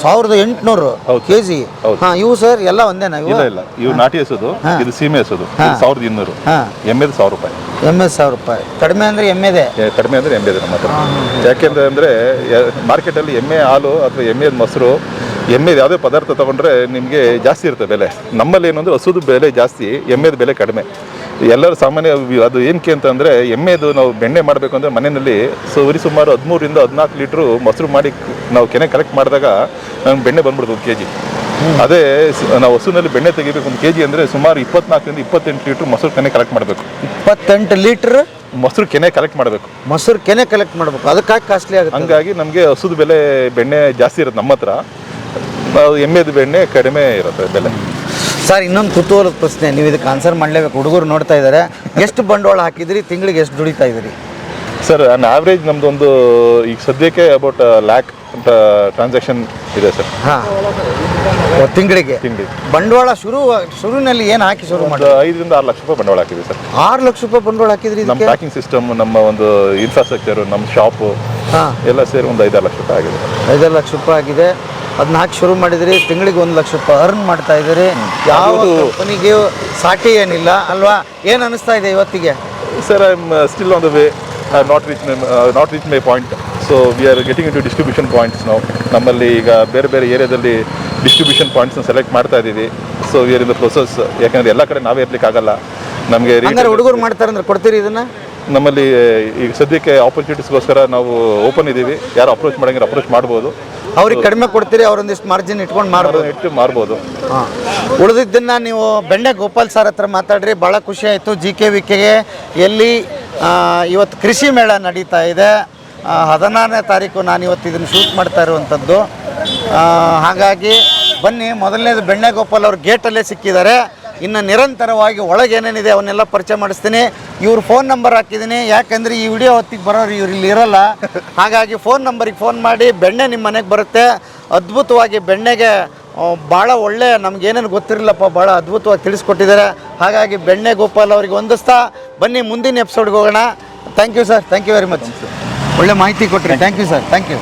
ಸಾವಿರದ ಎಂಟುನೂರು ಹೌದು. ಕೆ ಜಿ ಹೌದು. ಹಾಂ ಇವು ಸರ್ ಎಲ್ಲ ಒಂದೇನಾ ಇವು? ಇಲ್ಲ ಇಲ್ಲ. ಇವು ನಾಟಿ ಹಸುದು ಇದು ಸೀಮೆ ಹಸುದು. ಸಾವಿರದ ಇನ್ನೂರು. ಎಮ್ಮೆ ಎಮ್ಮೆದು ಸಾವಿರ ರೂಪಾಯಿ. ಎಮ್ಮೆ ಸಾವಿರ ರೂಪಾಯಿ. ಕಡಿಮೆ ಅಂದರೆ ಎಮ್ಮೆದೆ? ಇದೆ ಕಡಿಮೆ ಅಂದರೆ ಎಮ್ಮೆ ಇದೆ ನಮ್ಮ ಹತ್ರ. ಯಾಕೆಂದ್ರೆ ಮಾರ್ಕೆಟ್ ಮಾರ್ಕೆಟಲ್ಲಿ ಎಮ್ಮೆ ಹಾಲು ಅಥವಾ ಎಮ್ಮೆ ಮೊಸರು ಎಮ್ಮೆ ಯಾವುದೇ ಪದಾರ್ಥ ತೊಗೊಂಡ್ರೆ ನಿಮಗೆ ಜಾಸ್ತಿ ಇರುತ್ತೆ ಬೆಲೆ. ನಮ್ಮಲ್ಲಿ ಏನು ಅಂದರೆ ಹಸುದು ಬೆಲೆ ಜಾಸ್ತಿ, ಎಮ್ಮೆದು ಬೆಲೆ ಕಡಿಮೆ. ಎಲ್ಲರೂ ಸಾಮಾನ್ಯ ಅದು ಏನಕ್ಕೆ ಅಂತಂದರೆ ಎಮ್ಮೆದು ನಾವು ಬೆಣ್ಣೆ ಮಾಡಬೇಕು ಅಂದರೆ ಮನೆಯಲ್ಲಿ ಸರಿ ಸುಮಾರು ಹದಿಮೂರಿಂದ ಹದಿನಾಲ್ಕು ಲೀಟ್ರು ಮೊಸರು ಮಾಡಿ ನಾವು ಕೆನೆ ಕಲೆಕ್ಟ್ ಮಾಡಿದಾಗ ನಮ್ಗೆ ಬೆಣ್ಣೆ ಬಂದ್ಬಿಡ್ತು ಕೆ ಜಿ ಅದೇ ನಾವು ಹಸುನಲ್ಲಿ ಬೆಣ್ಣೆ ತೆಗಿಬೇಕು ಒಂದು ಕೆ ಜಿ ಅಂದರೆ ಸುಮಾರು ಇಪ್ಪತ್ನಾಲ್ಕರಿಂದ ಇಪ್ಪತ್ತೆಂಟು ಲೀಟರ್ ಮೊಸರು ಕೆನೆ ಕಲೆಕ್ಟ್ ಮಾಡಬೇಕು. ಇಪ್ಪತ್ತೆಂಟು ಲೀಟ್ರ್? ಮೊಸರು ಕೆನೆ ಕಲೆಕ್ಟ್ ಮಾಡಬೇಕು. ಮೊಸರು ಕೆನೆ ಕಲೆಕ್ಟ್ ಮಾಡಬೇಕು. ಅದಕ್ಕಾಗಿ ಕಾಸ್ಟ್ಲಿ ಆಗುತ್ತೆ ಹಂಗಾಗಿ ನಮಗೆ ಹಸುದ ಬೆಲೆ ಬೆಣ್ಣೆ ಜಾಸ್ತಿ ಇರುತ್ತೆ ನಮ್ಮ ಹತ್ರ. ಎಮ್ಮೆದು ಬೆಣ್ಣೆ ಕಡಿಮೆ ಇರುತ್ತೆ ಬೆಲೆ. ಸರ್ ಇನ್ನೊಂದು ಕುತೂಹಲದ ಪ್ರಶ್ನೆ ನೀವು ಇದಕ್ಕೆ ಆನ್ಸರ್ ಮಾಡಲೇಬೇಕು. ಹುಡುಗರು ನೋಡ್ತಾ ಇದ್ದಾರೆ ಎಷ್ಟು ಬಂಡವಾಳ ಹಾಕಿದಿರಿ? ತಿಂಗಳಿಗೆ ಎಷ್ಟು ದುಡಿತಾ ಇದ್ದೀರಿ? ಸರ್ ಆನ್ ಆವ್ರೇಜ್ ನಮ್ದು ಒಂದು ಈಗ ಸದ್ಯಕ್ಕೆ ಅಬೌಟ್ ಲ್ಯಾಕ್ ಟ್ರಾನ್ಸಾಕ್ಷನ್ ಇದೆ ಸರ್ ಹಾಂ. ತಿಂಗಳಿಗೆ? ತಿಂಗಳಿಗೆ. ಬಂಡವಾಳ ಶುರು ಶುರುವಿನಲ್ಲಿ ಏನು ಹಾಕಿ ಶುರು ಮಾಡಿ ಒಂದು ಐದರಿಂದ ಆರು ಲಕ್ಷ ರೂಪಾಯಿ ಬಂಡವಾಳ ಹಾಕಿದೆ ಸರ್ ಆರು ಲಕ್ಷ ರೂಪಾಯಿ ಬಂಡವಾಳ ಹಾಕಿದ್ರಿ ನಮ್ಮ ಪ್ಯಾಕಿಂಗ್ ಸಿಸ್ಟಮ್ ನಮ್ಮ ಒಂದು ಇನ್ಫ್ರಾಸ್ಟ್ರಕ್ಚರ್ ನಮ್ಮ ಶಾಪು ಹಾಂ. ಎಲ್ಲ ಸೇರಿ ಒಂದು ಐದಾರು ಲಕ್ಷ ರೂಪಾಯಿ ಆಗಿದೆ. ಐದು ಲಕ್ಷ ರೂಪಾಯಿ ಆಗಿದೆ. ಅದನ್ನ ಹಾಕಿ ಶುರು ಮಾಡಿದ್ರಿ. ತಿಂಗಳಿಗೆ ಒಂದು ಲಕ್ಷ ರೂಪಾಯಿ ಅರ್ನ್ ಮಾಡ್ತಾ ಇದ್ದೀರಿ. ಯಾವ ಕಂಪನಿಗೆ ಸಾಟಿ ಏನಿಲ್ಲ. ಅಲ್ವಾ? ಏನು ಅನಿಸ್ತಾ ಇದೆ ಇವತ್ತಿಗೆ? Sir still on the way not reach my not reach my point so we are getting into distribution points ನಾವು ನಮ್ಮಲ್ಲಿ ಈಗ ಬೇರೆ ಬೇರೆ ಏರಿಯಾದಲ್ಲಿ ಡಿಸ್ಟ್ರಿಬ್ಯೂಷನ್ ಪಾಯಿಂಟ್ಸ್ನ ಸೆಲೆಕ್ಟ್ ಮಾಡ್ತಾ ಇದ್ದೀವಿ. So we are in the process ಯಾಕಂದರೆ ಎಲ್ಲ ಕಡೆ ನಾವೇ ಇರ್ಲಿಕ್ಕೆ ಆಗಲ್ಲ. ನಮಗೆ ಹುಡುಗರು ಮಾಡ್ತಾರೆ ಅಂದ್ರೆ ಕೊಡ್ತೀರಿ ಇದನ್ನು? ನಮ್ಮಲ್ಲಿ ಈಗ ಸದ್ಯಕ್ಕೆ ಆಪರ್ಚುನಿಟೀಸ್ಗೋಸ್ಕರ ನಾವು ಓಪನ್ ಇದ್ದೀವಿ. ಯಾರು ಅಪ್ರೋಚ್ ಮಾಡಂಗಿರ ಅಪ್ರೋಚ್ ಮಾಡ್ಬೋದು. ಅವ್ರಿಗೆ ಕಡಿಮೆ ಕೊಡ್ತೀರಿ ಅವರೊಂದಿಷ್ಟು ಮಾರ್ಜಿನ್ ಇಟ್ಕೊಂಡು ಮಾರ್ಬೋದು ಇಟ್ಟು ಮಾಡ್ಬೋದು. ಉಳಿದಿದ್ದನ್ನು ನೀವು ಬೆಂಡೆ ಗೋಪಾಲ್ ಸರ್ ಹತ್ರ ಮಾತಾಡ್ರಿ. ಭಾಳ ಖುಷಿ ಆಯಿತು. ಜಿ ಕೆ ವಿ ಕೆಗೆ ಎಲ್ಲಿ ಇವತ್ತು ಕೃಷಿ ಮೇಳ ನಡೀತಾ ಇದೆ. ಹದಿನಾರನೇ ತಾರೀಕು ನಾನು ಇವತ್ತು ಇದನ್ನು ಶೂಟ್ ಮಾಡ್ತಾ ಇರುವಂಥದ್ದು. ಹಾಗಾಗಿ ಬನ್ನಿ, ಮೊದಲನೇದು ಬೆಣ್ಣೆ ಗೋಪಾಲ್ ಅವ್ರ ಗೇಟಲ್ಲೇ ಸಿಕ್ಕಿದ್ದಾರೆ. ಇನ್ನು ನಿರಂತರವಾಗಿ ಒಳಗೆ ಏನೇನಿದೆ ಅವನ್ನೆಲ್ಲ ಪರಿಚಯ ಮಾಡಿಸ್ತೀನಿ. ಇವ್ರ ಫೋನ್ ನಂಬರ್ ಹಾಕಿದ್ದೀನಿ. ಯಾಕಂದರೆ ಈ ವಿಡಿಯೋ ಹೊತ್ತಿಗೆ ಬರೋರು ಇವ್ರು ಇಲ್ಲಿ ಇರಲ್ಲ. ಹಾಗಾಗಿ ಫೋನ್ ನಂಬರಿಗೆ ಫೋನ್ ಮಾಡಿ, ಬೆಣ್ಣೆ ನಿಮ್ಮ ಮನೆಗೆ ಬರುತ್ತೆ. ಅದ್ಭುತವಾಗಿ ಬೆಣ್ಣೆಗೆ ಭಾಳ ಒಳ್ಳೆ ನಮಗೇನೇನು ಗೊತ್ತಿರಲಿಲ್ಲಪ್ಪ ಭಾಳ ಅದ್ಭುತವಾಗಿ ತಿಳಿಸ್ಕೊಟ್ಟಿದ್ದಾರೆ. ಹಾಗಾಗಿ ಬೆಣ್ಣೆ ಗೋಪಾಲ್ ಅವರಿಗೆ ಹೊಂದಿಸ್ತಾ ಬನ್ನಿ ಮುಂದಿನ ಎಪಿಸೋಡ್ಗೆ ಹೋಗೋಣ. Thank you sir thank you very much ಒಳ್ಳೆ ಮಾಹಿತಿ ಕೊಟ್ಟರಿ. Thank you sir thank you